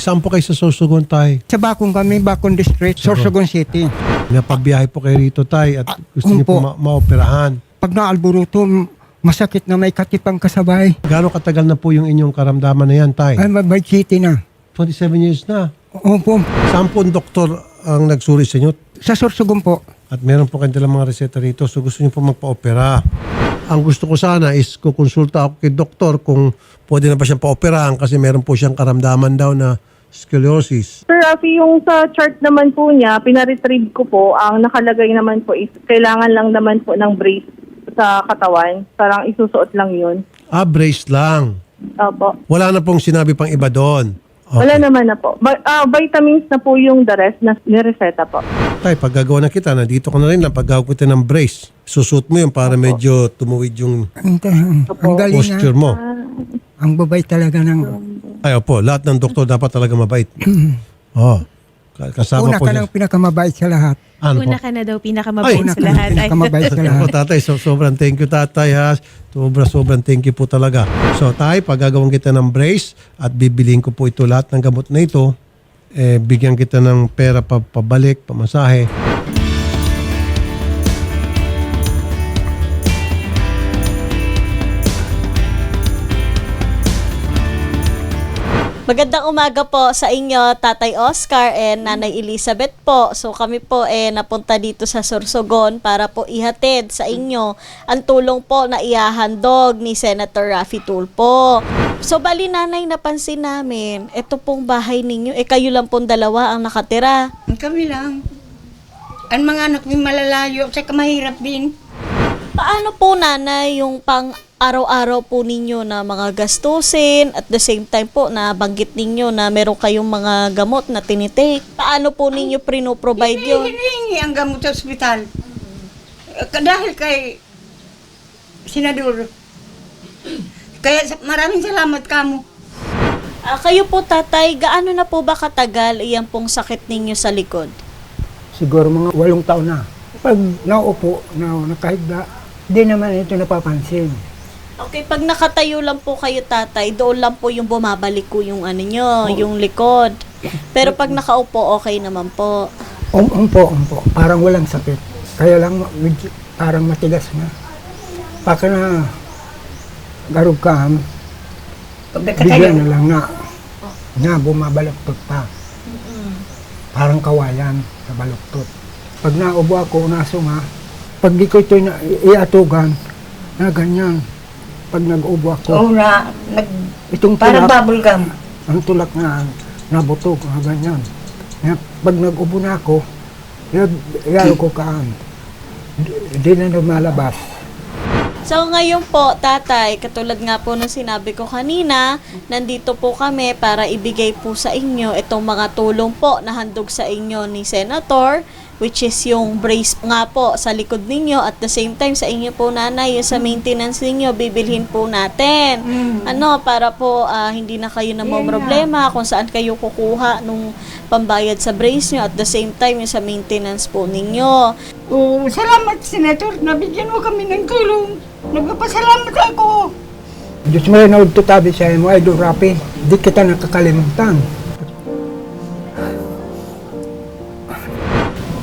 Saan po kayo sa Sorsogon, tay? Sa Bakong kami, Bakong District, Sorsogon City. Napabiyahe po kayo rito, tay, at gusto niyo po ma- maoperahan. Pag naalburuto, masakit na may katipang kasabay. Gano'ng katagal na po yung inyong karamdaman na yan, tay? Ay, mabay city na. 27 years na. Opo, Saan po ang doktor ang nagsuri sa inyo? sa Sorsogon po. At meron po kayo dalang mga reseta rito. So gusto niyo po magpa-opera. Ang gusto ko sana is kukonsulta ako kay doktor kung pwede na ba siyang pa-operahan kasi meron po siyang karamdaman daw na scoliosis. Sir Rafi, yung sa chart naman po niya, pinaretrieve ko po, ang nakalagay naman po is kailangan lang naman po ng brace sa katawan. Parang isusuot lang yun. Ah, brace lang. Opo. Wala na pong sinabi pang iba doon. Wala naman na po. Ba- ah, vitamins na po yung the rest na nireseta po. Tay, pag gagawa na kita, nandito ka na rin lang, pag gagawa kita ng brace, susut mo yun para medyo tumuwid yung Ang, ang galing posture na. mo. Ang babay talaga ng... Ay, opo, lahat ng doktor dapat talaga mabait. oh, ka- kasama Una po ka niya. ng pinakamabait sa lahat. Ano po? Una ka na daw pinakamabait Ay. Una sa ka ng lahat. Ay. pinakamabait sa Opo, lahat. tatay, so, sobrang thank you tatay ha. Sobra, sobrang thank you po talaga. So tay, paggagawin kita ng brace at bibiliin ko po ito lahat ng gamot na ito, eh, bigyan kita ng pera pa, pabalik, pamasahe. Magandang umaga po sa inyo, Tatay Oscar and Nanay Elizabeth po. So kami po eh napunta dito sa Sorsogon para po ihatid sa inyo ang tulong po na iahandog ni Senator Raffy Tulfo. So bali nanay napansin namin, ito pong bahay ninyo, eh kayo lang pong dalawa ang nakatira. Kami lang. Ang mga anak may malalayo, saka mahirap din. Paano po nanay yung pang araw-araw po ninyo na mga gastusin at the same time po na banggit ninyo na meron kayong mga gamot na tinitake. Paano po ninyo provide yun? Hinihingi ang gamot sa ospital. Dahil kay Senador. Kaya sa- maraming salamat kamo. Ah, kayo po tatay, gaano na po ba katagal iyan pong sakit ninyo sa likod? Siguro mga walong taon na. Pag naupo, na nakahigda, di naman ito napapansin. Okay, pag nakatayo lang po kayo tatay, doon lang po yung bumabalik ko yung ano nyo, yung likod. Pero pag nakaupo, okay naman po. Um, umpo, umpo. Parang walang sakit. Kaya lang medyo, parang matigas na. Pagka na garog ka, Pag bigyan na lang na na bumabaluktot pa. Parang kawayan sa baluktot. Pag naubo ako, nasunga, pag di ko ito na, iatugan, na ganyan. Pag nag-ubo ako, Oo na, nag, itong parang tulak, bubble gum. ang tulak na nabutog, na ganyan. Kaya pag nag-ubo na ako, yag, ko kaan. Di, di na lumalabas. So ngayon po, tatay, katulad nga po ng sinabi ko kanina, nandito po kami para ibigay po sa inyo itong mga tulong po na handog sa inyo ni Senator, which is yung brace nga po sa likod ninyo at the same time sa inyo po nanay, yung sa maintenance ninyo, bibilhin po natin. Ano, para po ah, hindi na kayo na problema kung saan kayo kukuha nung pambayad sa brace nyo at the same time yung sa maintenance po ninyo. Oo, salamat, Senator. Nabigyan mo kami ng tulong. Nagpapasalamat ako. Diyos mo rin tutabi sa mo, Idol Rapi. Di kita nakakalimutan.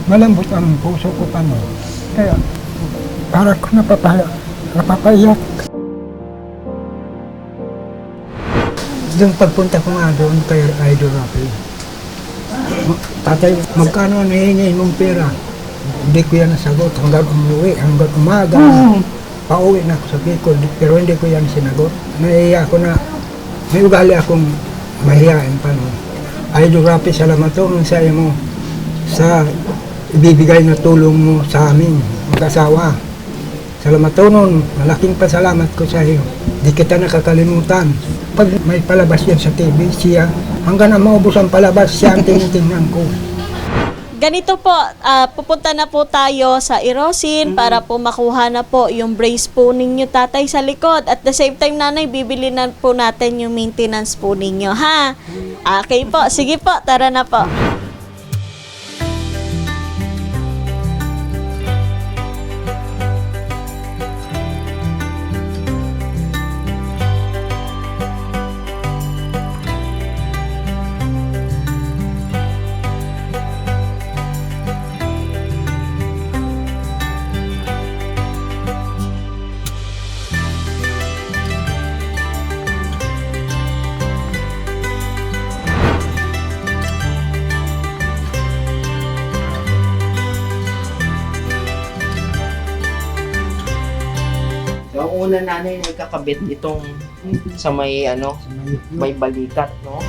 Malambot ang puso ko pa no. Kaya, para ko napapaya, napapaiyak. Yung pagpunta ko nga doon kay Idol Rapi, ma- tatay, magkano ang hihingin mong pera? Hindi ko yan nasagot hanggang umuwi, hanggang umaga. Pauwi na ako sa Bicol, pero hindi ko yan sinagot. Nahiya ako na, may ugali akong mahihain pa noon. Idol Rapi, salamat to sa iyo mo sa ibibigay na tulong mo sa amin, mag-asawa. Salamat to noon, malaking pasalamat ko sa iyo. Di kita nakakalimutan. Pag may palabas yan sa TV, siya, hanggang na maubos ang palabas, siya ang tinitingnan ko. Ganito po, ah, pupunta na po tayo sa Erosin para po makuha na po yung brace po ninyo tatay sa likod. At the same time nanay, bibili na po natin yung maintenance po ninyo ha. Okay po, sige po, tara na po. Una nanay na ikakabit itong sa may ano, may balikat, no?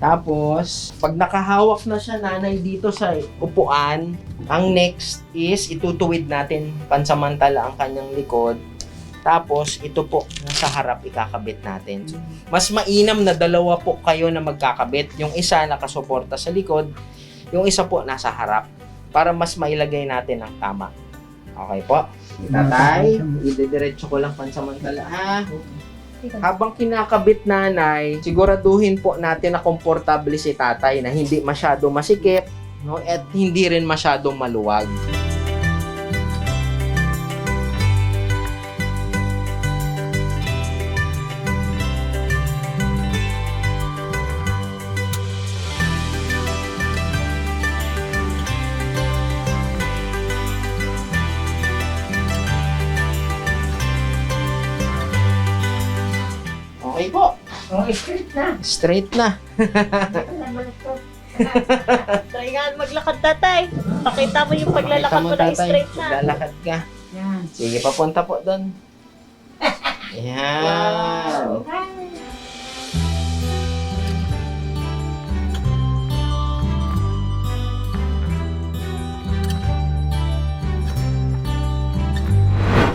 Tapos, pag nakahawak na siya nanay dito sa upuan, ang next is itutuwid natin pansamantala ang kanyang likod. Tapos, ito po, nasa harap ikakabit natin. Mas mainam na dalawa po kayo na magkakabit. Yung isa nakasuporta sa likod, yung isa po nasa harap. Para mas mailagay natin ang tama. Okay po? Tatay, idediretso ko lang pansamantala ha. Habang kinakabit nanay, siguraduhin po natin na komportable si tatay na hindi masyado masikip no at hindi rin masyadong maluwag. Oh, straight na. Straight na. Nga maglakad tatay. Pakita mo yung paglalakad mo na straight na. Lalakad ka. Yan. Sige, papunta po doon. Yan.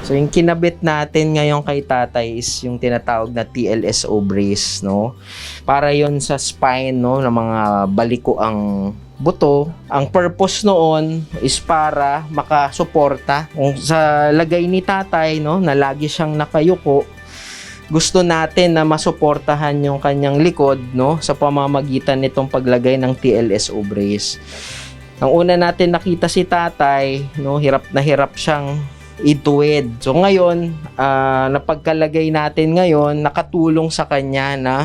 So yung kinabit natin ngayon kay tatay is yung tinatawag na TLSO brace, no? Para yon sa spine, no, ng mga baliko ang buto. Ang purpose noon is para makasuporta kung sa lagay ni tatay, no, na lagi siyang nakayuko. Gusto natin na masuportahan yung kanyang likod, no, sa pamamagitan nitong paglagay ng TLSO brace. Ang una natin nakita si tatay, no, hirap na hirap siyang ituwid. So ngayon, ah, napagkalagay natin ngayon, nakatulong sa kanya na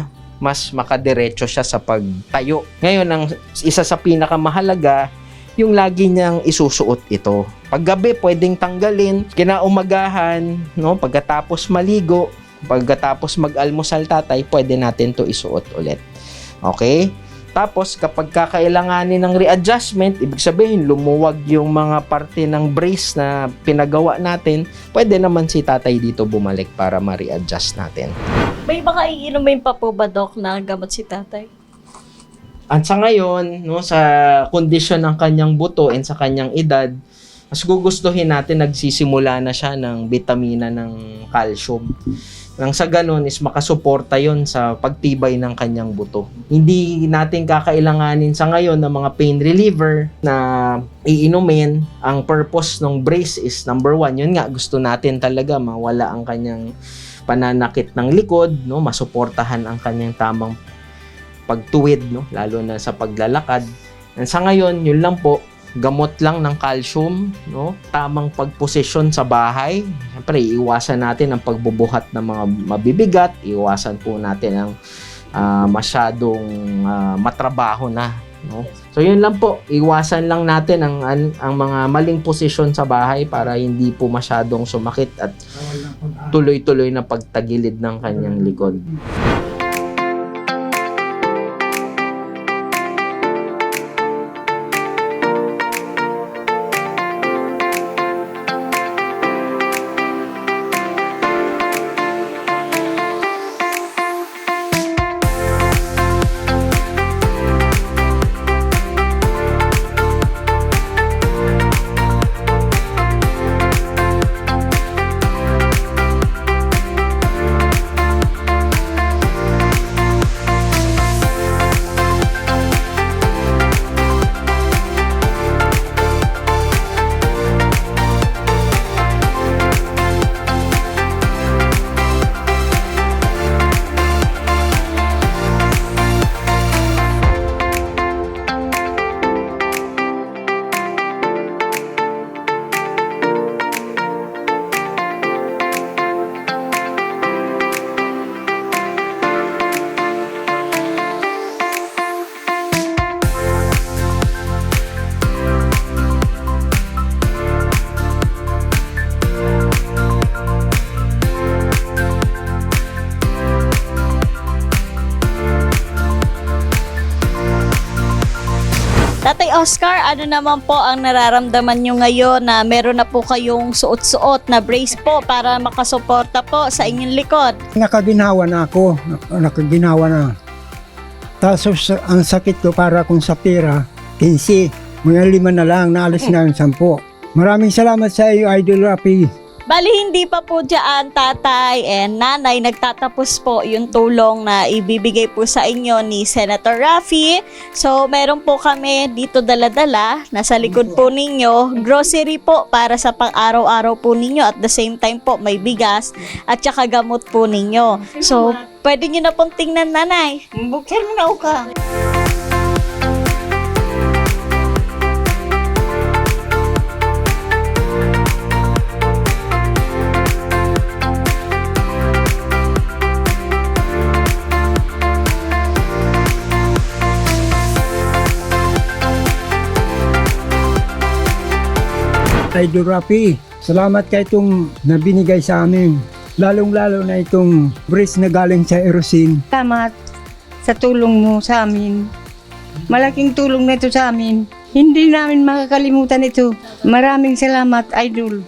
mas makadiretso siya sa pagtayo. Ngayon, ang isa sa pinakamahalaga, yung lagi niyang isusuot ito. Paggabi, pwedeng tanggalin. Kinaumagahan, no? pagkatapos maligo, pagkatapos mag-almusal tatay, pwede natin to isuot ulit. Okay? Tapos, kapag kakailanganin ng readjustment, ibig sabihin, lumuwag yung mga parte ng brace na pinagawa natin, pwede naman si tatay dito bumalik para ma-readjust natin. May baka iinumin pa po ba, Doc, na gamot si tatay? At sa ngayon, no, sa kondisyon ng kanyang buto and sa kanyang edad, mas gugustuhin natin nagsisimula na siya ng vitamina ng calcium. Nang sa ganun is makasuporta yon sa pagtibay ng kanyang buto. Hindi natin kakailanganin sa ngayon ng mga pain reliever na iinumin. Ang purpose ng brace is number one, yun nga, gusto natin talaga mawala ang kanyang pananakit ng likod, no, masuportahan ang kanyang tamang pagtuwid, no, lalo na sa paglalakad. And sa ngayon, yun lang po, gamot lang ng calcium, no? Tamang pagposisyon sa bahay. Siyempre, iwasan natin ang pagbubuhat ng mga mabibigat, iwasan po natin ang ah, masyadong ah, matrabaho na, no? So yun lang po, iwasan lang natin ang ang, ang mga maling posisyon sa bahay para hindi po masyadong sumakit at tuloy-tuloy na pagtagilid ng kanyang likod. Oscar, ano naman po ang nararamdaman nyo ngayon na meron na po kayong suot-suot na brace po para makasuporta po sa inyong likod? Nakaginawa na ako. Nak- Nakaginawa na. Tapos ang sakit ko para kung sa pera, 15. Mga lima na lang, naalis na yung 10. Maraming salamat sa iyo, Idol Rapi. Bali, hindi pa po dyan, tatay and nanay, nagtatapos po yung tulong na ibibigay po sa inyo ni Senator Raffy. So, meron po kami dito dala-dala, nasa likod po ninyo, grocery po para sa pang-araw-araw po ninyo at the same time po may bigas at saka gamot po ninyo. So, pwede nyo na pong tingnan, nanay. Buksan mo na ka. Idol Rapi, salamat kay itong nabinigay sa amin. Lalong-lalo na itong brace na galing sa Erosin. Salamat sa tulong mo sa amin. Malaking tulong na ito sa amin. Hindi namin makakalimutan ito. Maraming salamat, Idol.